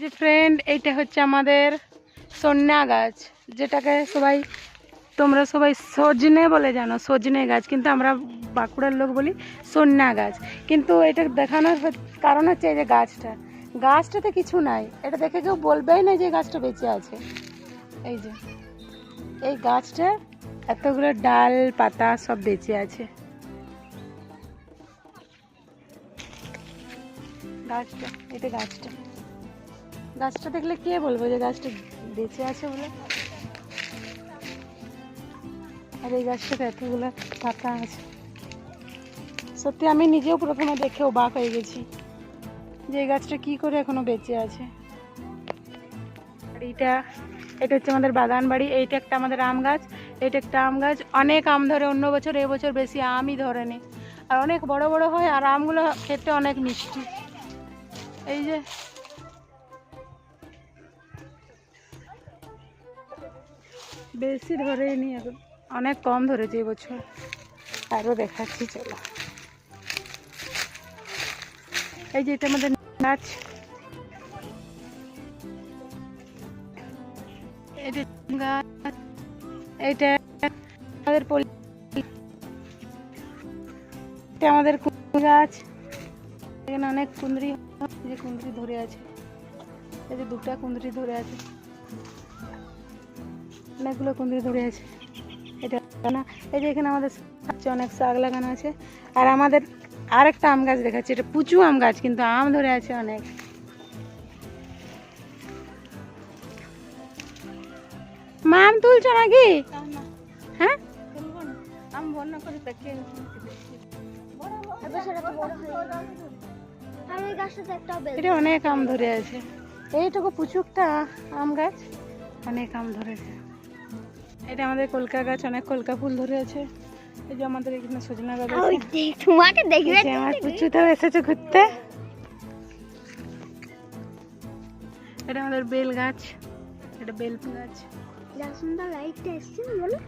যে ফ্রেন্ড এইটা হচ্ছে আমাদের সন্না গাছ, যেটাকে সবাই, তোমরা সবাই সজনে বলে জানো, সজনে গাছ, কিন্তু আমরা বাঁকুড়ার লোক বলি সন্না গাছ। কিন্তু এটা দেখানোর কারণ হচ্ছে এই যে গাছটা, গাছটাতে কিছু নাই। এটা দেখে কেউ বলবেই না যে গাছটা বেঁচে আছে। এই যে, এই গাছটা এতগুলো ডাল, পাতা সব বেঁচে আছে। গাছটা, এটা গাছটা। গাছটা দেখলে কে বলব যে গাছটা বেঁচে আছে বলে? আর এই গাছটাতে এতগুলো পাতা আছে। সত্যি আমি নিজেও প্রথমে দেখে অবাক হয়ে গেছি যে এই গাছটা কি করে এখনও বেঁচে আছে। আর এইটা, এটা হচ্ছে আমাদের বাগান বাড়ি, এইটা একটা আমাদের আম গাছ এটা একটা আম গাছ। অনেক আম ধরে, অন্য বছর এবছর বেশি আমই ধরে ধরেনি আর অনেক বড় বড় হয়, আর আমগুলো খেতে অনেক মিষ্টি। এই যে বেশি ধরেনি এখন। অনেক কম ধরেছে এবছর আরও দেখাচ্ছি, চলো। এই যে এটা আমাদের গাছ এটা গাছ আমাদের এটা আমাদের গাছ। এখানে অনেক এই যে ধরে আছে। এই যে দুটা কুঁদরি ধরে আছে। অনেকগুলো কুঁদরি ধরে আছে? এটা না এই যে এখানে আমাদের অনেক শাক লাগানো আছে। আর আমাদের আরেকটা আম গাছ দেখাচ্ছে এটা পুচু আম গাছ কিন্তু আম ধরে আছে অনেক। মা আম তুলছো নাকি? হ্যাঁ? এটা অনেক আম ধরে আছে। এইটুকু পুচুকটা আম গাছ অনেক আম ধরেছে। এটা আমাদের কলকা গাছ অনেক কলকা ফুল ধরে আছে। এই যে আমাদের এখানে সজনা গাছ আছে। তোমাকে দেখবে আমার পুচুটাও এসেছে ঘুরতে। এটা আমাদের বেল গাছ এটা বেল গাছ। যা সুন্দর লাইটটা এসছে বলো।